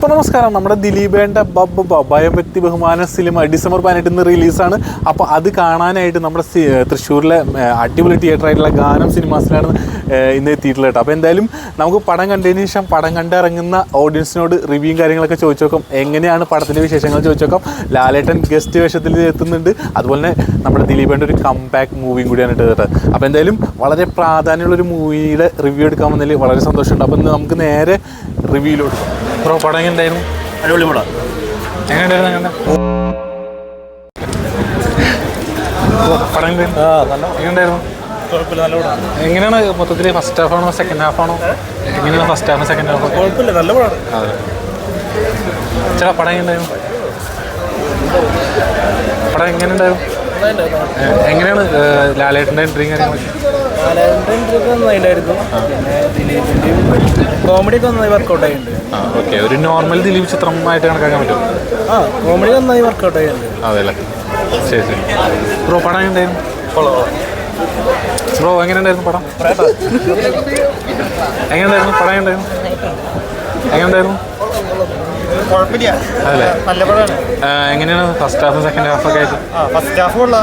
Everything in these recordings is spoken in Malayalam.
അപ്പോൾ നമസ്കാരം. നമ്മുടെ ദിലീപേന്റെ ബബ്ബ ഭയഭക്തി ബഹുമാന സിനിമ ഡിസംബർ പതിനെട്ടിന് റിലീസാണ്. അപ്പോൾ അത് കാണാനായിട്ട് നമ്മുടെ തൃശ്ശൂരിലെ അടിപൊളി തിയേറ്റർ ആയിട്ടുള്ള ഗാനം സിനിമാസിലാണ് ഇന്ന് എത്തിയിട്ടുള്ളത് കേട്ടോ. അപ്പോൾ എന്തായാലും നമുക്ക് പടം കണ്ടതിന് ശേഷം പടം കണ്ടിറങ്ങുന്ന ഓഡിയൻസിനോട് റിവ്യൂ കാര്യങ്ങളൊക്കെ ചോദിച്ചു നോക്കാം എങ്ങനെയാണ് പടത്തിന്റെ വിശേഷങ്ങൾ ചോദിച്ചു നോക്കാം ലാലേട്ടൻ ഗസ്റ്റ് വേഷത്തിൽ എത്തുന്നുണ്ട്. അതുപോലെ തന്നെ നമ്മുടെ ദിലീപേന്റെ ഒരു കംബാക്ക് മൂവിയും കൂടിയാണ് ഇട്ടത് അപ്പോൾ എന്തായാലും വളരെ പ്രാധാന്യമുള്ള ഒരു മൂവിയുടെ റിവ്യൂ എടുക്കാൻ വന്നതിൽ വളരെ സന്തോഷമുണ്ട്. അപ്പോൾ ഇന്ന് നമുക്ക് നേരെ റിവ്യൂയിലോട്ട് ബ്രോ പടം എങ്ങനെ ഉണ്ടായിരുന്നു അടിപൊളി പടം എങ്ങനെയുണ്ടായിരുന്നു എങ്ങനെ പടം എങ്ങനെയുണ്ടായിരുന്നു? എങ്ങനെയുണ്ടായിരുന്നു എങ്ങനെയാണ് മൊത്തത്തിൽ ഫസ്റ്റ് ഹാഫ് ആണോ സെക്കൻഡ് ഹാഫ് ആണോ? എങ്ങനെയാണ് ഫസ്റ്റ് ഹാഫ് സെക്കൻഡ് ഹാഫ് കുഴപ്പമില്ല നല്ല പടം അതെ. ചേട്ടാ പടം എങ്ങനെയുണ്ടായിരുന്നു? പടം എങ്ങനെയുണ്ടായിരുന്നു? എങ്ങനെയാണ് എൻട്രി ലാലേട്ടന്റെ എൻട്രി കാര്യങ്ങളൊക്കെ നന്നായിട്ടായിരുന്നു പിന്നെ ദിലീപിന്റെയും കോമഡി ഒക്കെ നന്നായി വർക്കൗട്ട് ആയിട്ടുണ്ട്. ഓക്കെ ഒരു നോർമൽ ദിലീപ് ചിത്രമായിട്ട് കണക്കാക്കാൻ പറ്റും ആ കോമഡി നന്നായി വർക്കൗട്ട് ആയിട്ടുണ്ട്. അതെ ശരി ശരി. ബ്രോ പടം ബ്രോ എങ്ങനെയുണ്ടായിരുന്നു പടം? എങ്ങനെയുണ്ടായിരുന്നു? പടം എങ്ങനെയുണ്ടായിരുന്നു? കുഴപ്പമില്ല. അതല്ലേ നല്ല പടമാണ്. എങ്ങനെയാണ്? ഫസ്റ്റ് ഹാഫ് സെക്കൻഡ് ഹാഫ് ഒക്കെ ആയിട്ട്? ആ ഫസ്റ്റ് ഹാഫ് ഉള്ള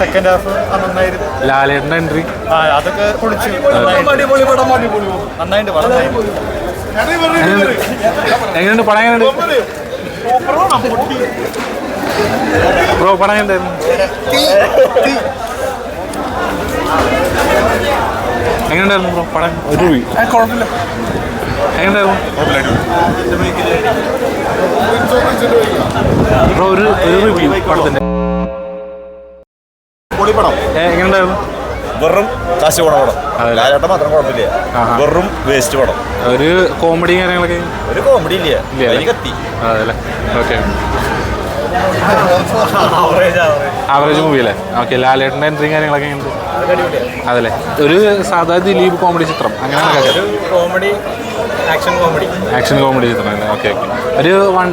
സെക്കൻഡ് ഹാഫ് നന്നായിരുന്നു. ലാലേട്ടന്റെ എൻട്രി ആ അതൊക്കെ പൊളിച്ചു. നന്നായിട്ട്. എങ്ങനെയുണ്ട്? പടം എങ്ങനെയുണ്ട്? ബ്രോ പടം എങ്ങനെയുണ്ടായിരുന്നു എങ്ങനെയുണ്ടായിരുന്നു ബ്രോ പടം? ഒരു കുഴപ്പമില്ല. ബ്രോ ഒരു ഒരു റിവ്യൂ പടം എങ്ങനെയുണ്ടായിരുന്നു? വെറും കാശ് പടം. അതല്ലേ? ലാലേട്ടൻ മാത്രം കുഴപ്പമില്ല. വെറും വേസ്റ്റ് പടം. ഒരു കോമഡി കാര്യങ്ങളൊക്കെ? ഒരു കോമഡി ഇല്ല. കത്തി ഓക്കെ. ആവറേജ് മൂവി അല്ലേ? ഓക്കെ ലാലേട്ടന്റെ എൻട്രിയും കാര്യങ്ങളൊക്കെ ഉണ്ട് അതല്ലേ? ഒരു സാധാ ദിലീപ് കോമഡി ചിത്രം. അങ്ങനെ comedy action comedy. Action comedy ചിത്രം അല്ലേ ഓക്കെ ഓക്കെ. ഒരു വൺ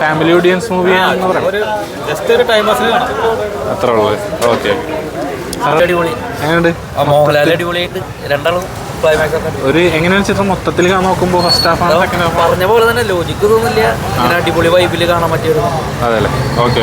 ഫാമിലി ഓഡിയൻസ് മൂവി ആണെന്ന് പറയാം. ഒരു ജസ്റ്റ് ഒരു ടൈം പാസിന് കാണാം. ഉള്ളൂ. ഓക്കെ. അടിപൊളി. എങ്ങനെയുണ്ട്? മോഹൻലാൽ അടിപൊളിയായിട്ട് രണ്ടാളും ക്ലൈമാക്സ് ഒക്കെ ഒരു എങ്ങനെയാണ് ചിത്രം മൊത്തത്തിൽ നോക്കുമ്പോൾ ഫസ്റ്റ് ഹാഫ് ആണ് സെക്കൻഡ് ഹാഫ് പറഞ്ഞ പോലെ തന്നെ ലോജിക്ക് തോന്നില്ല അടിപൊളി വൈബിൽ കാണാൻ പറ്റിയൊരു അതെ അല്ലേ? ഓക്കെ.